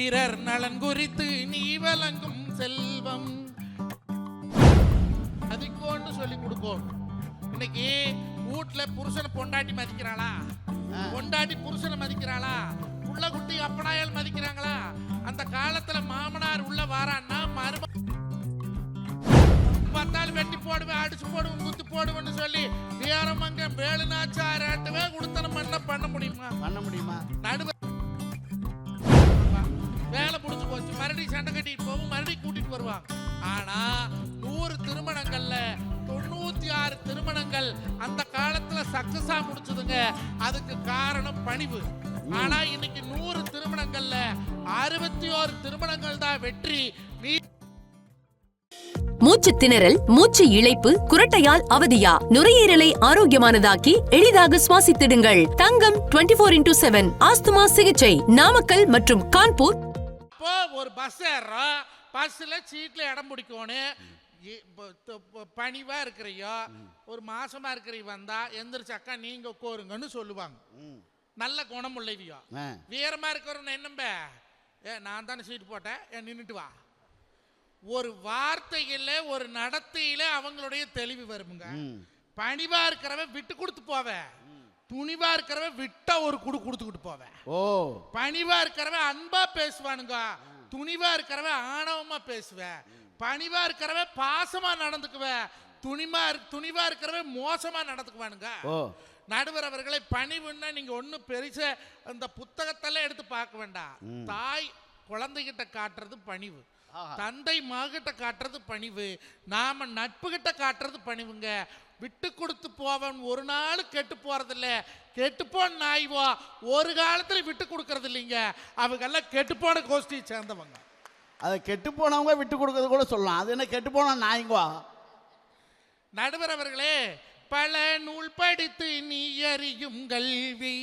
பிறர் நலன் குறித்து நீ வழங்கும் செல்வம். மதிக்கோன்னு சொல்லி கொடுக்கும் இன்னைக்கு வீட்டுல புருஷனை பொண்டாட்டி மதிக்கிறாளா? பொண்டாட்டி புருஷனை மதிக்கிறாளா? புள்ள குட்டி அப்பனாயால் மதிக்கிறாங்களா? அந்த காலத்துல மாமனார் உள்ள வாரான்னா மரும பார்த்தாலும் வெட்டி போடுவேன் அடிச்சு போடுவேன் குத்து போடுவேன்னு சொல்லி வீரமங்க வேலுநாச்சாராட்டவே கொடுத்தனம் பண்ண பண்ண முடியுமா? பண்ண முடியுமா? நடுவ சண்டை கட்டிட்டு போகும் மறுபடியும் கூட்டிட்டு வருவாங்க. ஆனா நூறு திருமணங்கள்ல தொண்ணூத்தி ஆறு திருமணங்கள் அந்த காலத்துல சக்சஸா முடிச்சதுங்க அதுக்கு காரணம் பணிவு. ஆனா இன்னைக்கு நூறு திருமணங்கள்ல அறுபத்தி ஓரு திருமணங்கள் தான் வெற்றி. நீ மூச்சு திணறல் மூச்சு இழைப்பு குரட்டையால் அவதியா? நுரையீரலை ஆரோக்கியமானதாக்கி எளிதாக சுவாசித்திடுங்கள். Thangam twenty four into seven asthma சிகிச்சை. நாமக்கல் மற்றும் கான்பூர் இப்போ ஒரு பஸ் ஏறுறோம். பஸ்ஸில் சீட்டில் இடம் பிடிக்கணும். இ- ப- த- ப- பணிவா இருக்கிறையோ ஒரு மாசமா இருக்கிறீ வந்தா எந்திரிச்சு அக்கா நீங்க உட்காருங்கன்னு சொல்லுவாங்க. நல்ல குணம் உள்ளவியோ ஆ. வீரமா இருக்கிறவன் என்னம்ப ஏ நான் தானே சீட்டு போட்டேன். ஏன் நின்னுட்டு வா. ஒரு வார்த்தையில ஒரு நடத்தையில அவங்களுடைய தெளிவு வருமுங்க. ம். பணிவா இருக்கிறவன் விட்டு கொடுத்து போவேன். துணிவா இருக்கிறவன் விட்ட ஒரு குடு கொடுத்துக்கிட்டு போவேன். ஓ. பணிவா இருக்கிறவன் அன்பா பேசுவானுங்க. துணிவா இருக்கிறவன் ஆணவமா பேசுவேன். பணிவா இருக்கிறவன் பாசமா நடந்துக்குவேன். துணிமா துணிவா இருக்கிறவன் மோசமா நடந்துக்குவானுங்க. நடுவர் அவர்களை பணிவுன்னா நீங்க ஒன்றும் பெருச அந்த புத்தகத்தெல்லாம் எடுத்து பார்க்க வேண்டாம். தாய் குழந்தைகிட்ட காட்டுறது பணிவு. தந்தை மகிட்ட காட்டுறது பணிவு. நாம நட்பு கிட்ட காட்டுறது பணிவுங்க. விட்டு கொடுத்து போவன். ஒரு நாள் கெட்டு போறதில்ல. கெட்டுப்போன நாய்வோ ஒரு காலத்துல விட்டு கொடுக்கறது இல்லைங்க அவங்கெல்லாம் கெட்டுப்போன கோஷ்டியை சேர்ந்தவங்க. அதை கெட்டு போனவங்க விட்டு கொடுக்கறது கூட சொல்லலாம். அது என்ன கெட்டு போனா நாய்ங்கோ நடுவர் அவர்களே பல நூல் படித்து நீ அறியும் கல்வி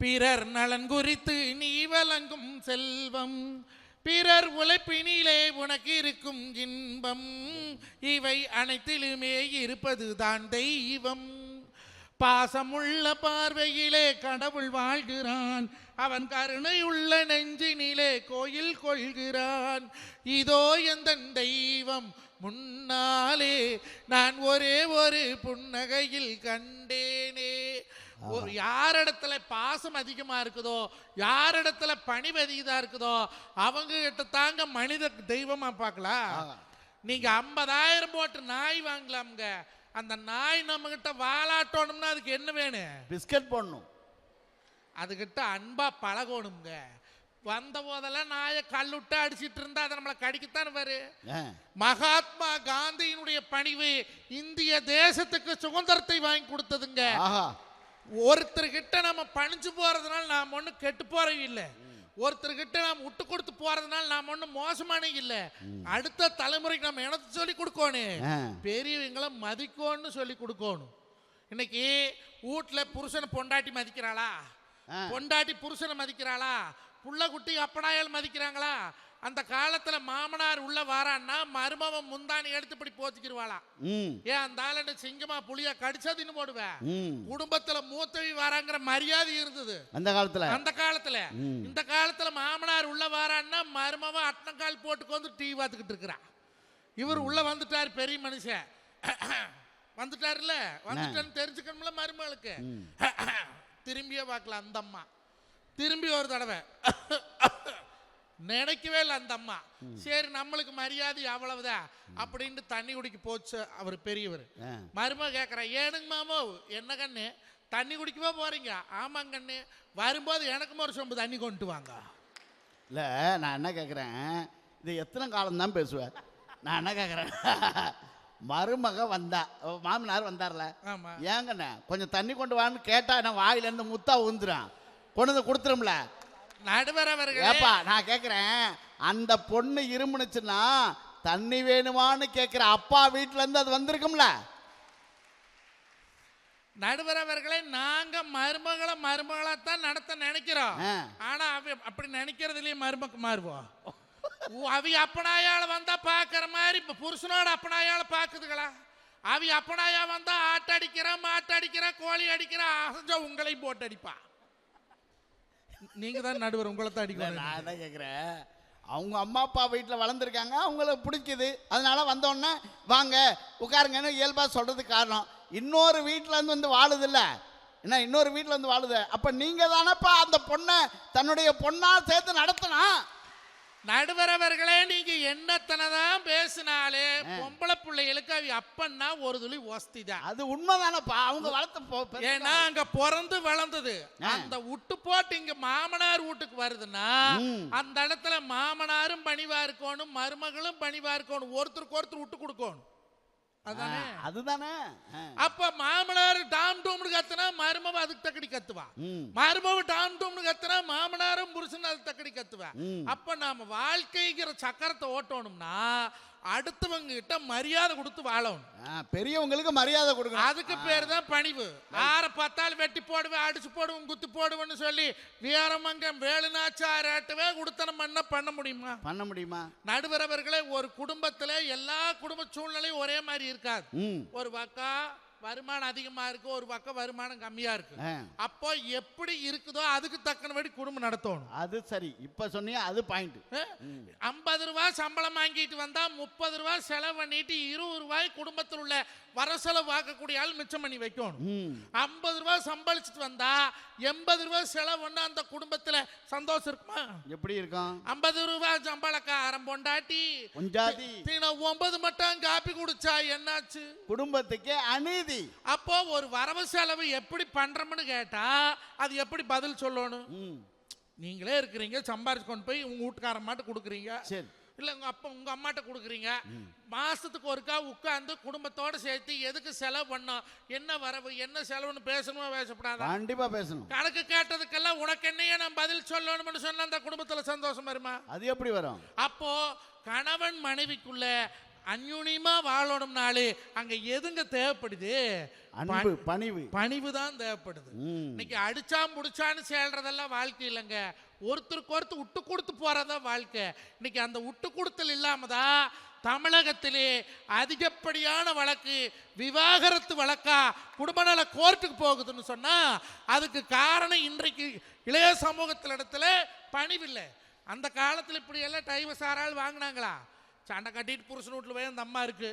பிறர் நலன் குறித்து நீ வழங்கும் செல்வம் பிறர் உழைப்பினிலே உனக்கு இருக்கும் இன்பம். இவை அனைத்திலுமே இருப்பது தான் தெய்வம். பாசமுள்ள பார்வையிலே கடவுள் வாழ்கிறான். அவன் கருணை உள்ள நெஞ்சினிலே கோயில் கொள்கிறான். இதோ எந்த தெய்வம்? முன்னாலே நான் ஒரே ஒரு புன்னகையில் கண்டேனே. ஒரு யாரிடத்துல பாசம் அதிகமா இருக்குதோ யாரிடத்துல பணிவு அதிகமா இருக்குதோ அவங்க கிட்ட தாங்க மனித தெய்வமா பார்க்கலாம் ஆஹா. நீங்க ஐம்பதாயிரம் போட்டு நாய் வாங்கலாம்ங்க. அந்த நாய் நம்ம கிட்ட வாலாட்டணும்னா அதுக்கு என்ன வேணும்? பிஸ்கட் போடணும். அதுகிட்ட அன்பா பழகணுங்க வந்த போதெல்லாம் நாயை கல்லுட்டு அடிச்சிட்டு இருந்தா அதை நம்மளை கடிக்கத்தானே வரு. மகாத்மா காந்தியினுடைய பணிவு இந்திய தேசத்துக்கு சுதந்திரத்தை வாங்கி கொடுத்ததுங்க. ஒருத்தர்கிட்ட நம்ம பணிஞ்சு போறதுனால நாம் ஒன்றும் கெட்டு போறோம் இல்லை. ஒருத்தர்கிட்ட நாம் விட்டு கொடுத்து போறதுனால நாம் ஒன்றும் மோசமான இல்லை. அடுத்த தலைமுறைக்கு நம்ம எனக்கு சொல்லி கொடுக்கணும். பெரியவங்களை மதிக்கோன்னு சொல்லி கொடுக்கணும். இன்னைக்கு வீட்டுல புருஷனை பொண்டாட்டி மதிக்கிறாளா. பொண்டாட்டி புருஷனை மதிக்கிறாளா? புள்ள குட்டி அப்பனாயால் மதிக்கிறாங்களா? அந்த காலத்துல மாமனார் உள்ள வாரான்னா மருமவன் முந்தானி எடுத்து இப்படி போத்திக்கிருவாளாம் ம். ஏன் அந்த ஆளு சிங்கமா புளியா கடிச்சதுன்னு போடுவேன் குடும்பத்துல மூத்தவி வராங்கிற மரியாதை இருந்தது. அந்த காலத்துல? அந்த காலத்துல. இந்த காலத்துல மாமனார் உள்ள வாரான்னா மருமவ அட்டங்கால் போட்டுக்கு வந்து டிவி பார்த்துக்கிட்டு இருக்கிறான் இவர் உள்ள வந்துட்டார் பெரிய மனுஷன். வந்துட்டாருல்ல? வந்துட்டேன்னு தெரிஞ்சுக்கணும்ல மருமகளுக்கு. திரும்பியே பார்க்கல அந்த அம்மா திரும்பி ஒரு தடவை. நினைக்கவே இல்லை அந்த அம்மா. சரி நம்மளுக்கு மரியாதை அவ்வளவுதான் அப்படின்ட்டு தண்ணி குடிக்க போச்சு அவர் பெரியவர். மருமக கேட்குறேன் ஏனுங்க மாமோ என்ன கண்ணு? தண்ணி குடிக்கவா போறீங்க? ஆமாங்க கண்ணு. வரும்போது எனக்கும் ஒரு சொம்பு தண்ணி கொண்டு வாங்க. இல்லை நான் என்ன கேட்குறேன் இது எத்தனை காலம் தான் பேசுவேன் நான் என்ன கேட்குறேன் மருமக வந்தா மாமனார் வந்தார்ல. ஏங்கண்ணே கொஞ்சம் தண்ணி கொண்டு வான்னு கேட்டா நான் வாயிலேருந்து முத்தா ஊந்துறான். கொண்டு வந்து கொடுத்துரும்ல. நடுவர் அவர்களே ஏப்பா நான் கேட்குறேன் அந்த பொண்ணு இருமுனுச்சுன்னா தண்ணி வேணுமான்னு கேட்குற அப்பா வீட்டுல இருந்து அது வந்திருக்கும்ல? நடுவர் அவர்களே நாங்க மருமகளை மருமகளா தான் நடத்த நினைக்கிறோம். ஆனா அவ அப்படி நினைக்கிறதுலயே மருமக்கு மாறுவோம் அவி அப்பனாயால வந்தா பாக்குற மாதிரி புருஷனோட அப்பனாயால பாக்குதுங்களா அவி அப்பனாயா வந்தா ஆட்டடிக்கிறா மாட்டடிக்கிறா கோழி அடிக்கிறா அசஞ்சா உங்களையும் போட்டு அடிப்பா நீங்க தான் நடுவர் உங்களை தான் அடிக்கணும் நான் என்ன கேட்குறேன் அவங்க அம்மா அப்பா வீட்டில் வளர்ந்துருக்காங்க. அவங்களுக்கு பிடிக்குது. அதனால வந்தோடனே வாங்க உட்காருங்கன்னு இயல்பாக சொல்கிறதுக்கு காரணம். இன்னொரு வீட்டில் இருந்து வந்து வாழுதில்ல. என்ன இன்னொரு வீட்டில் வந்து வாழுது. அப்போ நீங்கள் தானப்பா அந்த பொண்ணை தன்னுடைய பொண்ணா சேர்த்து நடத்தணும் நடுவர் அவர்களே நீங்க என்னத்தனதான் பேசினாலே பொம்பளை பிள்ளைகளுக்கு அவ அப்பன்னா ஒரு துளி ஒஸ்தி தான் அது உண்மைதானப்பா அவங்க வளர்த்த ஏன்னா அங்க பிறந்து வளர்ந்தது. அந்த விட்டு போட்டு இங்க மாமனார் வீட்டுக்கு வருதுன்னா. அந்த இடத்துல மாமனாரும் பணிவா இருக்கணும் மருமகளும் பணிவா இருக்கணும் ஒருத்தருக்கு ஒருத்தர் விட்டு கொடுக்கணும். அதுதானே. அப்ப மாமனார் டாம் டூம்னு கத்துனா மருமவ அதுக்கு தக்கடி கத்துவா. மருமவ டாம் டூம்னு கத்துனா மாமனாரும் புருஷன் அதுக்கு தக்கடி கத்துவா. அப்ப நாம வாழ்க்கைங்கிற சக்கரத்தை ஓட்டணும்னா அடுத்தவங்க கிட்ட மரியாதை கொடுத்து வாழணும். பெரியவங்களுக்கு மரியாதை கொடுக்கணும். அதுக்கு பேர் தான் பணிவு. ஆற பார்த்தாலும் வெட்டி போடுவேன் அடிச்சு போடுவேன் குத்தி போடுவேன்னு சொல்லி வீரமங்கம் வேலுநாச்சாராட்டவே கொடுத்தனம் பண்ண பண்ண முடியுமா? பண்ண முடியுமா? நடுவர் அவர்களே ஒரு குடும்பத்துல எல்லா குடும்ப சூழ்நிலையும் ஒரே மாதிரி இருக்காது. ஒரு பக்கம் வருமானம் அதிகமா இருக்கு ஒரு பக்கம் வருமானம் கம்மியா இருக்கு. அப்போ எப்படி இருக்குதோ அதுக்கு தக்கனபடி குடும்பம் நடத்தணும். அது சரி. இப்போ சொன்னீங்க அது பாயிண்ட் ஐம்பது ரூபாய் சம்பளம் வாங்கிட்டு வந்தா முப்பது ரூபாய் செலவு பண்ணிட்டு இருபது ரூபாய் குடும்பத்தில் உள்ள வரசெலவு வாக்கக்கூடிய ஆள் மிச்சம் பண்ணி வைக்கணும். ஐம்பது ரூபாய் சம்பாதிச்சுட்டு வந்தா எண்பது ரூபாய் செலவு பண்ணா அந்த குடும்பத்துல சந்தோஷம் இருக்குமா? எப்படி இருக்கும் ஐம்பது ரூபாய் சம்பளக்காரன் பொண்டாட்டி. பொஞ்சாதி. தினம் ஒன்பது மட்டும் காப்பி குடிச்சா என்னாச்சு? குடும்பத்துக்கே அநீதி. அப்போ ஒரு வரவு செலவு எப்படி பண்றோம்னு கேட்டா அது எப்படி பதில் சொல்லணும்? நீங்களே இருக்கிறீங்க சம்பாரிச்சு கொண்டு போய் உங்க வீட்டுக்காரன் மாட்ட கொடுக்குறீங்க. சரி. இல்ல உங்க அப்பா உங்க அம்மாட்ட கொடுக்குறீங்க. மாசத்துக்கு ஒருக்கா உட்கார்ந்து குடும்பத்தோட சேர்த்து எதுக்கு செலவு பண்ணோம்? என்ன வரவு என்ன செலவுன்னு பேசணுமா பேசப்படாதா? கண்டிப்பா பேசணும். கணக்கு கேட்டதுக்கெல்லாம் உனக்கு என்னையே நான் பதில் சொல்லணும்னு சொன்னா அந்த குடும்பத்துல சந்தோஷம் வருமா? அது எப்படி வரும்? அப்போ கணவன் மனைவிக்குள்ள அந்யுனியமா வாழணும்னாலே அங்க எதுங்க தேவைப்படுது? அன்பு பணிவு பணிவு. தான் தேவைப்படுது. இன்னைக்கு அடிச்சா முடிச்சான்னு சேர்றதெல்லாம் வாழ்க்கை இல்லைங்க. ஒருத்தருக்கு ஒருத்தர் விட்டு கொடுத்து போகிறதா வாழ்க்கை. இன்னைக்கு அந்த விட்டு கொடுத்தல் இல்லாமல் தான் தமிழகத்திலே அதிகப்படியான வழக்கு விவாகரத்து வழக்கா குடும்ப நல கோர்ட்டுக்கு போகுதுன்னு சொன்னால் அதுக்கு காரணம் இன்றைக்கு இளைய சமூகத்தில் இடத்துல பணிவில்லை. அந்த காலத்தில் இப்படியெல்லாம் டைவர்ஸ் ஆறாள் வாங்கினாங்களா? சண்டை கட்டிட்டு புருஷன் வீட்டில் போய் அந்த அம்மா இருக்கு.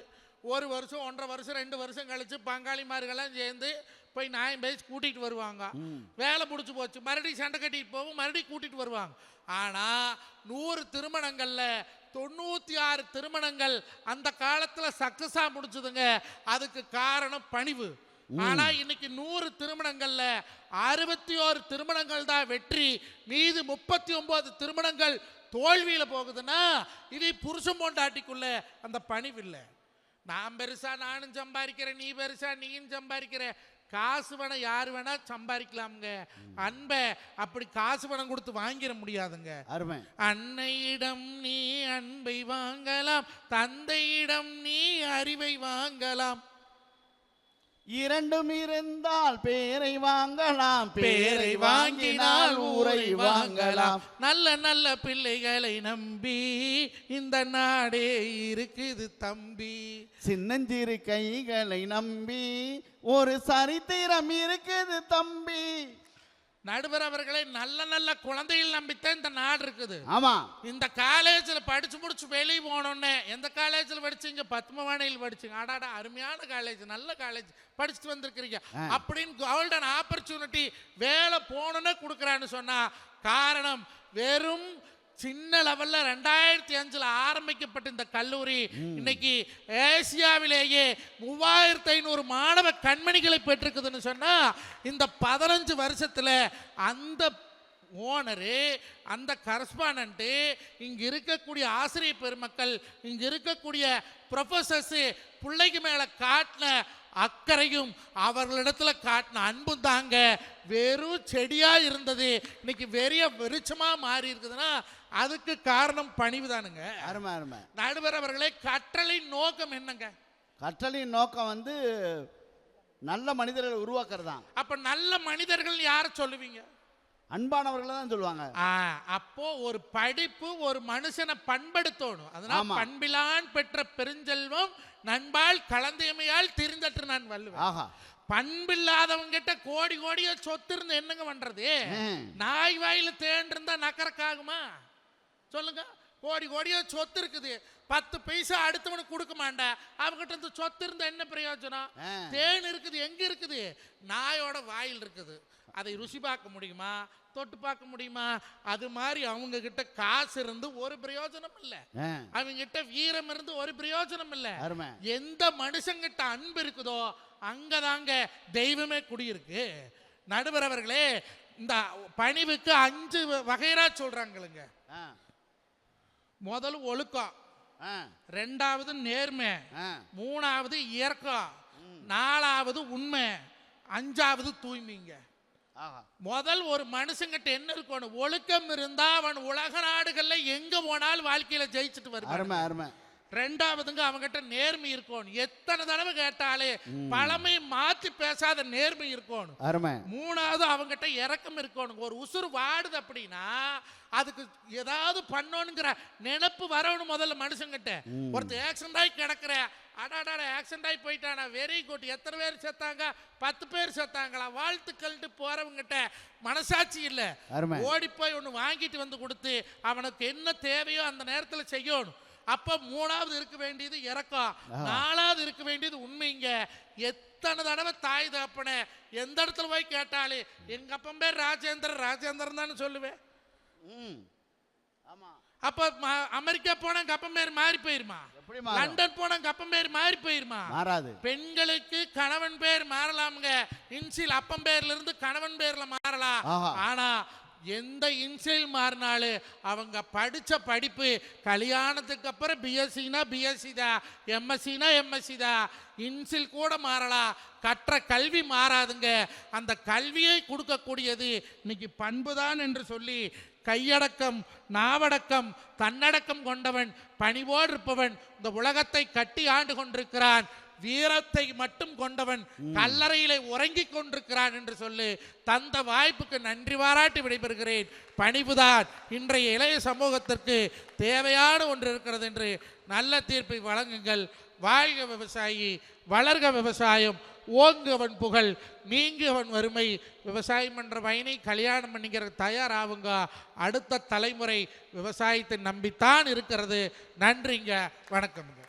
ஒரு வருஷம் ஒன்றரை வருஷம் ரெண்டு வருஷம் கழிச்சு பங்காளிமார்கள்லாம் சேர்ந்து போய் நியாயம் பேசி கூட்டிகிட்டு வருவாங்க. வேலை முடிச்சு போச்சு. மறுபடியும் சண்டை கட்டிட்டு போகும் மறுபடியும் கூட்டிட்டு வருவாங்க. ஆனால் நூறு திருமணங்கள்ல தொண்ணூற்றி ஆறு திருமணங்கள் அந்த காலத்தில் சக்ஸஸாக முடிச்சதுங்க அதுக்கு காரணம் பணிவு. ஆனா இன்னைக்கு நூறு திருமணங்கள்ல அறுபத்தி ஓரு திருமணங்கள் தான் வெற்றி. மீது முப்பத்தி ஒன்பது திருமணங்கள் தோல்வியில போகுதுன்னா இது புருஷன் பொண்டாட்டிக்குள்ள அந்த பணிவு இல்லை. நான் பெருசா நானும் சம்பாதிக்கிறேன் நீ பெருசா நீயும் சம்பாதிக்கிற. காசு வேணா யார் வேணா சம்பாதிக்கலாமுங்க. அன்பை அப்படி காசு பணம் கொடுத்து வாங்கிட முடியாதுங்க. அருமை. அன்னையிடம் நீ அன்பை வாங்கலாம் தந்தையிடம் நீ அறிவை வாங்கலாம். இரண்டும் இருந்தால் பேரை வாங்கலாம் பேரை வாங்கினால் ஊரை வாங்கலாம். நல்ல நல்ல பிள்ளைகளை நம்பி இந்த நாடே இருக்குது தம்பி. சின்னஞ்சிறு கைகளை நம்பி ஒரு சரித்திரம் இருக்குது தம்பி. நடுவர் அவர்களை நல்ல நல்ல குழந்தைகள் நம்பித்தான் இந்த நாடு இருக்குது. ஆமா. இந்த காலேஜில் படிச்சு முடிச்சு வெளியே போனோன்னே எந்த காலேஜில் படிச்சீங்க பத்மவாணியில் படிச்சீங்க அடாடா அருமையான காலேஜ் நல்ல காலேஜ். படிச்சுட்டு வந்திருக்கிறீங்க. அப்படின்னு கோல்டன் ஆப்பர்ச்சுனிட்டி வேலை போகணுன்னு கொடுக்குறான்னு சொன்னா காரணம் வெறும் சின்ன லெவல்ல ரெண்டாயிரத்தி அஞ்சுல ஆரம்பிக்கப்பட்ட இந்த கல்லூரி இன்னைக்கு ஏசியாவிலேயே மூவாயிரத்தி ஐநூறு மாணவ கண்மணிகளை பெற்றிருக்குதுன்னு சொன்னா இந்த பதினஞ்சு வருஷத்துல அந்த ஓனரு அந்த கரஸ்பாண்டன்ட்டு இங்க இருக்கக்கூடிய ஆசிரியர் பெருமக்கள் இங்க இருக்கக்கூடிய ப்ரொஃபசர்ஸ் பிள்ளைக்கு மேல காட்டின அக்கறையும் அவர்களிடத்துல காட்டின அன்பும் தாங்க வெறும் செடியா இருந்தது. இன்னைக்கு வெறிய வெறிச்சமா மாறி இருக்குதுன்னா அதுக்கு காரணம் பணிவுதானுங்க அருமை அருமை. நடுவர் அவர்களே கற்றலின் நோக்கம் என்னங்க? கற்றலின் நோக்கம் வந்து நல்ல மனிதர்களை உருவாக்குறது தான் அப்ப நல்ல மனிதர்கள் யார சொல்லுவீங்க? அன்பானவர்களை தான் சொல்லுவாங்க. அப்போ ஒரு படிப்பு ஒரு மனுஷனை பண்படுத்தணும். அதனால. பண்பிலான் பெற்ற பெருஞ்செல்வம் நண்பால் கலந்தையமையால் திரிந்தற்று நான் வல்லுவேன் ஆஹா. பண்பில்லாதவங்க கிட்ட கோடி கோடியா சொத்து இருந்து என்னங்க பண்றது. நாய் வாயில தேன் இருந்தா நக்கறக்காகுமா சொல்லுங்க. கோடி கோடியா சொத்து இருக்குது. பத்து பைசா அடுத்தவனுக்கு கொடுக்க மாட்டா. அவங்ககிட்ட இருந்து சொத்து இருந்தா என்ன பிரயோஜனம். தேன் இருக்குது எங்க இருக்குது? நாயோட வாயில் இருக்குது. அதை ருசி பார்க்க முடியுமா? தொட்டு பார்க்க முடியுமா? அது மாதிரி அவங்க கிட்ட காசு இருந்து ஒரு பிரயோஜனம் இல்லை. அவங்க கிட்ட வீரம் இருந்து ஒரு பிரயோஜனம் இல்லை. எந்த மனுஷங்கிட்ட அன்பு இருக்குதோ அங்கதாங்க தெய்வமே குடியிருக்கு. நடுவர் அவர்களே இந்த பணிவுக்கு அஞ்சு வகைரா சொல்றாங்களுங்க முதல் ஒழுக்கம். ரெண்டாவது நேர்மை. மூணாவது இயற்கம் நாலாவது உண்மை. அஞ்சாவது தூய்மைங்க முதல் ஒரு மனுஷங்கிட்ட என்ன இருக்கணும்? ஒழுக்கம் இருந்தா அவன் உலக நாடுகள்ல எங்க போனாலும் வாழ்க்கையில ஜெயிச்சுட்டு வருவான். ரெண்டாவதுங்க அவங்ககிட்ட நேர்மை இருக்கணும். எத்தனை தடவை கேட்டாலே பழமை மாத்தி பேசாத நேர்மை இருக்கணும். அருமை. மூணாவது அவங்ககிட்ட இறக்கம் இருக்கணும் ஒரு உசுறு வாடுது அப்படின்னா அதுக்கு ஏதாவது பண்ணணுங்கிற நினைப்பு வரணும் முதல்ல மனுஷங்கிட்ட. ஒருத்தர் ஆக்சிடென்ட் ஆகி கிடக்குற. அடாடாட ஆக்சிடென்ட் ஆகி போயிட்டானா. வெரி குட் எத்தனை பேர் செத்தாங்க? பத்து பேர் செத்தாங்களா? வாழ்த்துக்கள்ட்டு போறவங்கிட்ட மனசாட்சி இல்ல. ஓடி போய் ஒன்று வாங்கிட்டு வந்து கொடுத்து அவனுக்கு என்ன தேவையோ அந்த நேரத்தில் செய்யணும். அப்ப மூணாவது இருக்க வேண்டியது இறக்கம். நாலாவது இருக்க வேண்டியது உண்மைங்க எத்தனை தடவை தாய் தகப்பனே எந்த இடத்துல போய் கேட்டாலே எங்க அப்பன் பேர் ராஜேந்திரன் ராஜேந்திரன் தானே சொல்லுவேன் ஆமா. அப்ப அமெரிக்கா போனா அப்பன் பேர் மாறி போயிருமா? லண்டன் போனா அப்பன் பேர் மாறி போயிருமா? மாறாது. பெண்களுக்கு கணவன் பேர் மாறலாமுங்க. இன்சில் அப்பன் பேர்ல இருந்து கணவன் பேர்ல மாறலாம். ஆனா எந்த இன்சில் மாறினாலும் அவங்க படிச்ச படிப்பு கல்யாணத்துக்கு அப்புறம் பிஎஸ்சினா பிஎஸ்சி தான் எம்எஸ்சினா எம்எஸ்சி தான் இன்சில் கூட மாறலாம் கற்ற கல்வி மாறாதுங்க. அந்த கல்வியை கொடுக்கக்கூடியது இன்னைக்கு பண்புதான் என்று சொல்லி கையடக்கம் நாவடக்கம் தன்னடக்கம் கொண்டவன் பணிவோடு இருப்பவன் இந்த உலகத்தை கட்டி ஆண்டு கொண்டிருக்கிறான். வீரத்தை மட்டும் கொண்டவன் கல்லறையிலே உறங்கிக் கொண்டிருக்கிறான் என்று சொல்லி தந்த வாய்ப்புக்கு நன்றி பாராட்டி விடைபெறுகிறேன். பணிவுதான். இன்றைய இளைய சமூகத்திற்கு தேவையான ஒன்று இருக்கிறது என்று நல்ல தீர்ப்பை வழங்குங்கள். வாழ்க விவசாயி வளர்க விவசாயம் ஓங்குவன் புகழ் நீங்குவன் வறுமை. விவசாயம் என்ற பயனை கல்யாணம் பண்ணிக்கிற தயாராகுங்க. அடுத்த தலைமுறை விவசாயத்தை நம்பித்தான் இருக்கிறது. நன்றிங்க. வணக்கம்ங்க.